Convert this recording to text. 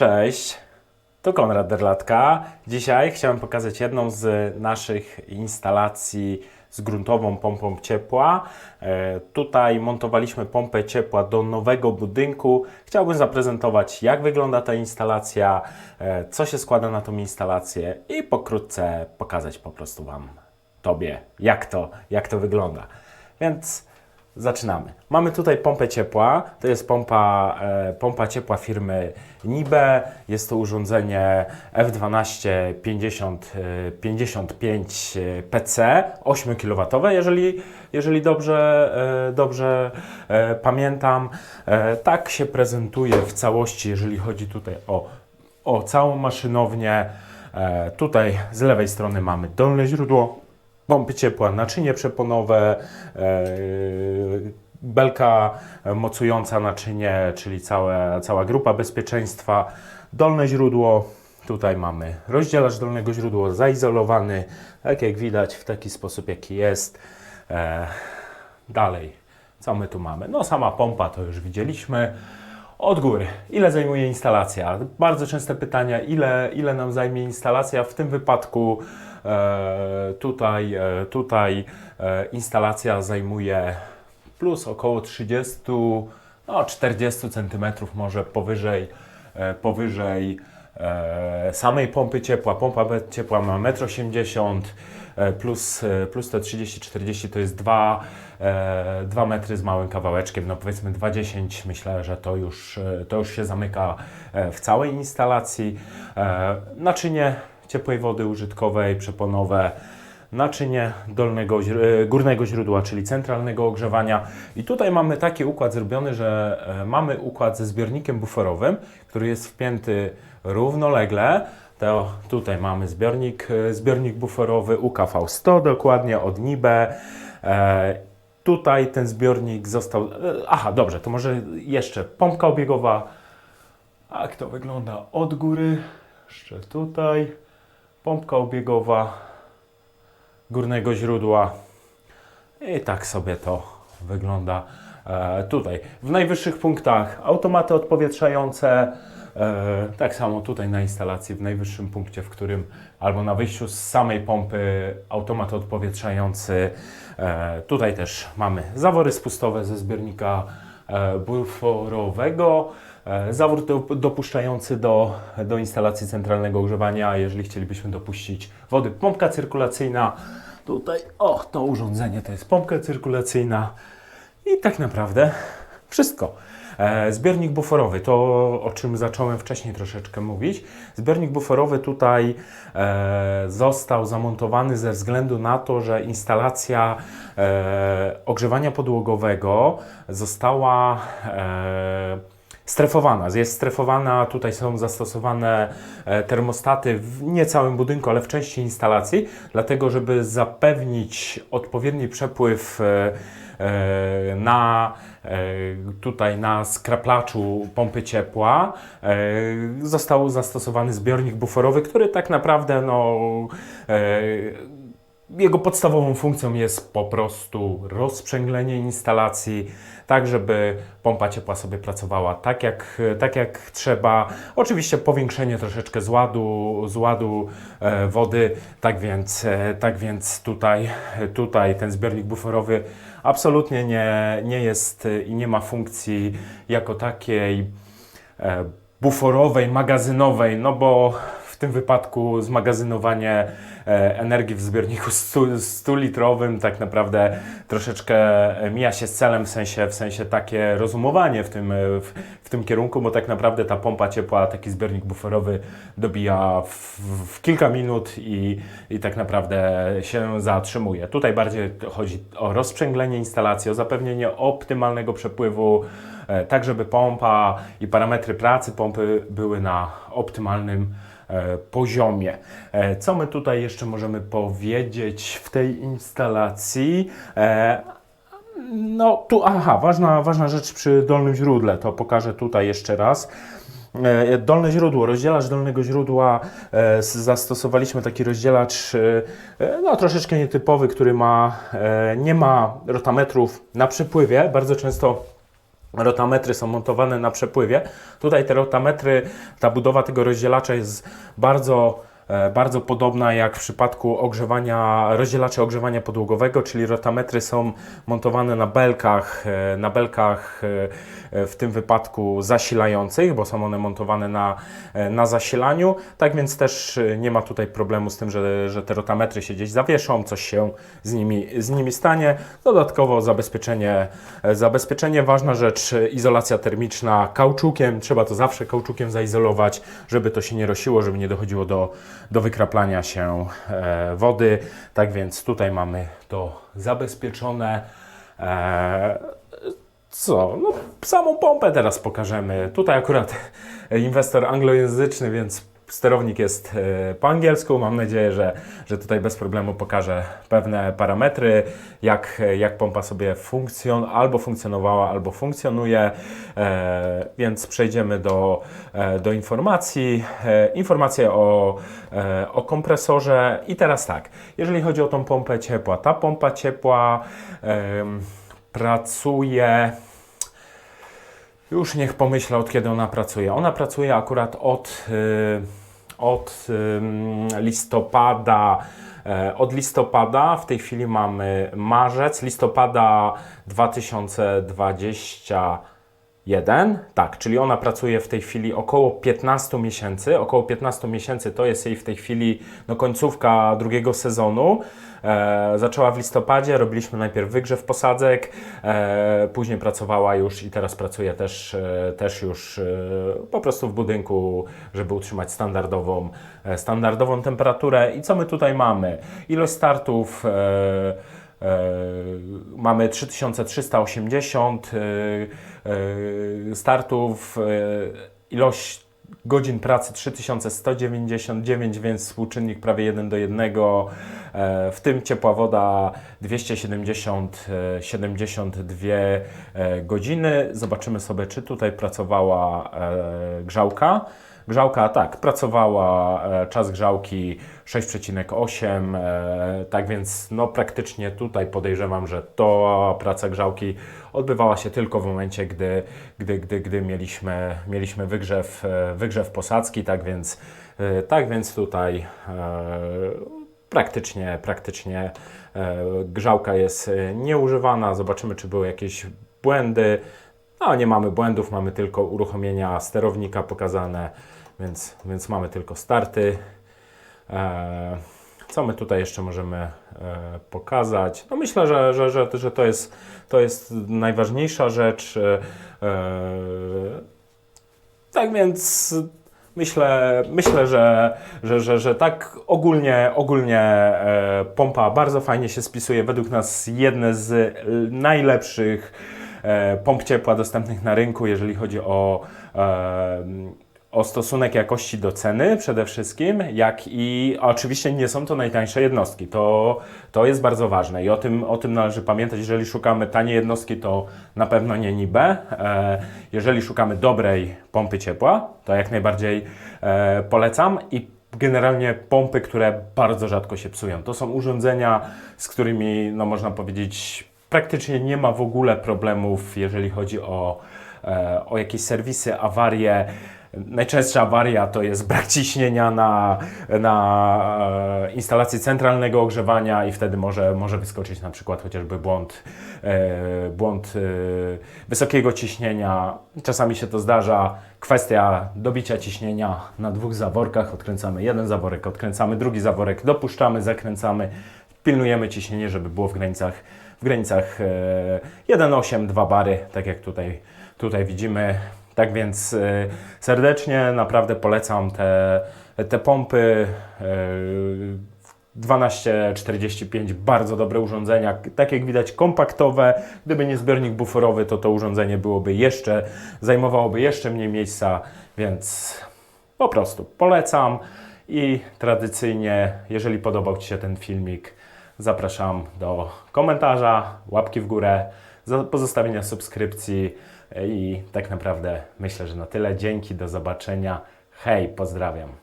Cześć, to Konrad Derlatka. Dzisiaj chciałem pokazać jedną z naszych instalacji z gruntową pompą ciepła. E, Tutaj montowaliśmy pompę ciepła do nowego budynku. Chciałbym zaprezentować, jak wygląda ta instalacja, e, co się składa na tą instalację i pokrótce pokazać po prostu Wam, Tobie, jak to, jak to wygląda. Więc Zaczynamy. Mamy tutaj pompę ciepła. To jest pompa, e, pompa ciepła firmy Nibe. Jest to urządzenie F12 50, e, 55 PC, 8 kW, jeżeli, jeżeli dobrze, e, dobrze e, pamiętam. E, tak się prezentuje w całości, jeżeli chodzi tutaj o, o całą maszynownię. E, tutaj z lewej strony mamy dolne źródło pompy ciepła, naczynie przeponowe, e, belka mocująca naczynie, czyli całe, cała grupa bezpieczeństwa, dolne źródło. Tutaj mamy rozdzielacz dolnego źródła zaizolowany, tak jak widać, w taki sposób, jaki jest. E, dalej, co my tu mamy? No, sama pompa to już widzieliśmy. Od góry, ile zajmuje instalacja? Bardzo częste pytania, ile, ile nam zajmie instalacja? W tym wypadku tutaj, e, tutaj e, instalacja zajmuje plus około 30, no 40 cm może powyżej, e, powyżej e, samej pompy ciepła. Pompa ciepła ma 1,80 m e, plus, e, plus te 30-40 to jest 2, e, 2 metry z małym kawałeczkiem, no powiedzmy 2,10 myślę, że to już, e, to już się zamyka e, w całej instalacji. E, Naczynie ciepłej wody użytkowej, przeponowe, naczynie dolnego, e, górnego źródła, czyli centralnego ogrzewania. I tutaj mamy taki układ zrobiony, że e, mamy układ ze zbiornikiem buforowym, który jest wpięty równolegle. To tutaj mamy zbiornik, e, zbiornik buforowy UKV 100 dokładnie od NIBE. Tutaj ten zbiornik został. Aha, dobrze, to może jeszcze pompka obiegowa. Jak to wygląda od góry? Jeszcze tutaj. Pompka obiegowa górnego źródła. I tak sobie to wygląda e, tutaj. W najwyższych punktach automaty odpowietrzające. E, tak samo tutaj na instalacji, w najwyższym punkcie, w którym albo na wyjściu z samej pompy automat odpowietrzający. E, tutaj też mamy zawory spustowe ze zbiornika buforowego. E, Zawór do, dopuszczający do, do instalacji centralnego ogrzewania, jeżeli chcielibyśmy dopuścić wody. Pompka cyrkulacyjna. Tutaj, o, to urządzenie to jest pompka cyrkulacyjna. I tak naprawdę wszystko. E, Zbiornik buforowy, to o czym zacząłem wcześniej troszeczkę mówić. Zbiornik buforowy tutaj e, został zamontowany ze względu na to, że instalacja ogrzewania podłogowego została strefowana. Jest strefowana, tutaj są zastosowane e, termostaty w nie całym budynku, ale w części instalacji, dlatego żeby zapewnić odpowiedni przepływ e, e, na tutaj na skraplaczu pompy ciepła został zastosowany zbiornik buforowy, który tak naprawdę no, jego podstawową funkcją jest po prostu rozprzęglenie instalacji, tak żeby pompa ciepła sobie pracowała tak jak, tak jak trzeba. Oczywiście powiększenie troszeczkę zładu, zładu e, wody, tak więc, e, tak więc tutaj, tutaj ten zbiornik buforowy absolutnie nie, nie jest i nie ma funkcji jako takiej e, buforowej, magazynowej, no bo tym wypadku zmagazynowanie e, energii w zbiorniku 100-litrowym tak naprawdę troszeczkę e, mija się z celem, w sensie, w sensie takie rozumowanie w tym, e, w, w tym kierunku, bo tak naprawdę ta pompa ciepła, taki zbiornik buforowy dobija w, w kilka minut i, i tak naprawdę się zatrzymuje. Tutaj bardziej chodzi o rozprzęglenie instalacji, o zapewnienie optymalnego przepływu, tak żeby pompa i parametry pracy pompy były na optymalnym e, poziomie. E, Co my tutaj jeszcze możemy powiedzieć w tej instalacji? E, No tu, aha, ważna, ważna rzecz przy dolnym źródle, to pokażę tutaj jeszcze raz. E, Dolne źródło, rozdzielacz dolnego źródła, e, zastosowaliśmy taki rozdzielacz e, no, troszeczkę nietypowy, który ma, e, nie ma rotametrów na przepływie. Bardzo często rotametry są montowane na przepływie. Tutaj te rotametry, ta budowa tego rozdzielacza jest bardzo, bardzo podobna jak w przypadku ogrzewania, rozdzielaczy ogrzewania podłogowego, czyli rotametry są montowane na belkach, e, na belkach e, e, w tym wypadku zasilających, bo są one montowane na, e, na zasilaniu. Tak więc też e, nie ma tutaj problemu z tym, że, że te rotametry się gdzieś zawieszą, coś się z nimi, z nimi stanie. Dodatkowo zabezpieczenie, e, zabezpieczenie ważna rzecz, e, izolacja termiczna kauczukiem. Trzeba to zawsze kauczukiem zaizolować, żeby to się nie rosiło, żeby nie dochodziło do, do wykraplania się e, wody. Tak więc tutaj mamy to zabezpieczone. E, co? No, samą pompę teraz pokażemy. Tutaj akurat inwestor anglojęzyczny, więc sterownik jest e, po angielsku. Mam nadzieję, że, że tutaj bez problemu pokażę pewne parametry, jak, jak pompa sobie funkcjon albo funkcjonowała, albo funkcjonuje. E, więc przejdziemy do, e, do informacji. E, informacje o, e, o kompresorze. I teraz tak, jeżeli chodzi o tą pompę ciepła, ta pompa ciepła em, pracuje. Już niech pomyślę, od kiedy ona pracuje. Ona pracuje akurat od, y, od listopada. E, Od listopada, w tej chwili mamy marzec, listopada 2021. Tak, czyli ona pracuje w tej chwili około 15 miesięcy. Około 15 miesięcy to jest jej w tej chwili no, końcówka drugiego sezonu. E, zaczęła w listopadzie, robiliśmy najpierw wygrzew posadzek, e, później pracowała już i teraz pracuje też, e, też już e, po prostu w budynku, żeby utrzymać standardową, e, standardową temperaturę. I co my tutaj mamy? Ilość startów. E, mamy 3380 e, e, startów, e, ilość godzin pracy 3199, więc współczynnik prawie 1 do 1. E, W tym ciepła woda 270, e, 72 e, godziny. Zobaczymy sobie, czy tutaj pracowała e, grzałka. Grzałka, tak, pracowała e, czas grzałki 6,8, e, tak więc no praktycznie tutaj podejrzewam, że to praca grzałki odbywała się tylko w momencie, gdy, gdy, gdy, gdy mieliśmy, mieliśmy wygrzew, e, wygrzew posadzki, tak więc, tak więc tutaj praktycznie, praktycznie grzałka jest nieużywana. Zobaczymy, czy były jakieś błędy. No, nie mamy błędów, mamy tylko uruchomienia sterownika pokazane, więc, więc mamy tylko starty. E, co my tutaj jeszcze możemy e, pokazać? No myślę, że, że, że, że to, jest, to jest najważniejsza rzecz. E, tak więc myślę, myślę że, że, że, że tak ogólnie, ogólnie pompa bardzo fajnie się spisuje. Według nas jedne z najlepszych pomp ciepła dostępnych na rynku, jeżeli chodzi o, o stosunek jakości do ceny przede wszystkim, jak i oczywiście nie są to najtańsze jednostki. To, to jest bardzo ważne i o tym, o tym należy pamiętać. Jeżeli szukamy taniej jednostki, to na pewno nie NIBE. E, jeżeli szukamy dobrej pompy ciepła, to jak najbardziej e, polecam i generalnie pompy, które bardzo rzadko się psują. To są urządzenia, z którymi, no można powiedzieć, praktycznie nie ma w ogóle problemów, jeżeli chodzi o, e, o jakieś serwisy, awarie. Najczęstsza awaria to jest brak ciśnienia na, na e, instalacji centralnego ogrzewania i wtedy może, może wyskoczyć na przykład chociażby błąd, e, błąd e, wysokiego ciśnienia. Czasami się to zdarza. Kwestia dobicia ciśnienia na dwóch zaworkach. Odkręcamy jeden zaworek, odkręcamy drugi zaworek, dopuszczamy, zakręcamy, pilnujemy ciśnienie, żeby było w granicach, w granicach e, 1,8, 2 bary, tak jak tutaj, tutaj widzimy. Tak więc e, serdecznie naprawdę polecam te, te pompy. e, 1245 bardzo dobre urządzenia, tak jak widać kompaktowe. Gdyby nie zbiornik buforowy, to to urządzenie byłoby jeszcze, zajmowałoby jeszcze mniej miejsca, więc po prostu polecam i tradycyjnie, jeżeli podobał Ci się ten filmik, zapraszam do komentarza, łapki w górę, pozostawienia subskrypcji i tak naprawdę myślę, że na tyle. Dzięki, do zobaczenia. Hej, pozdrawiam.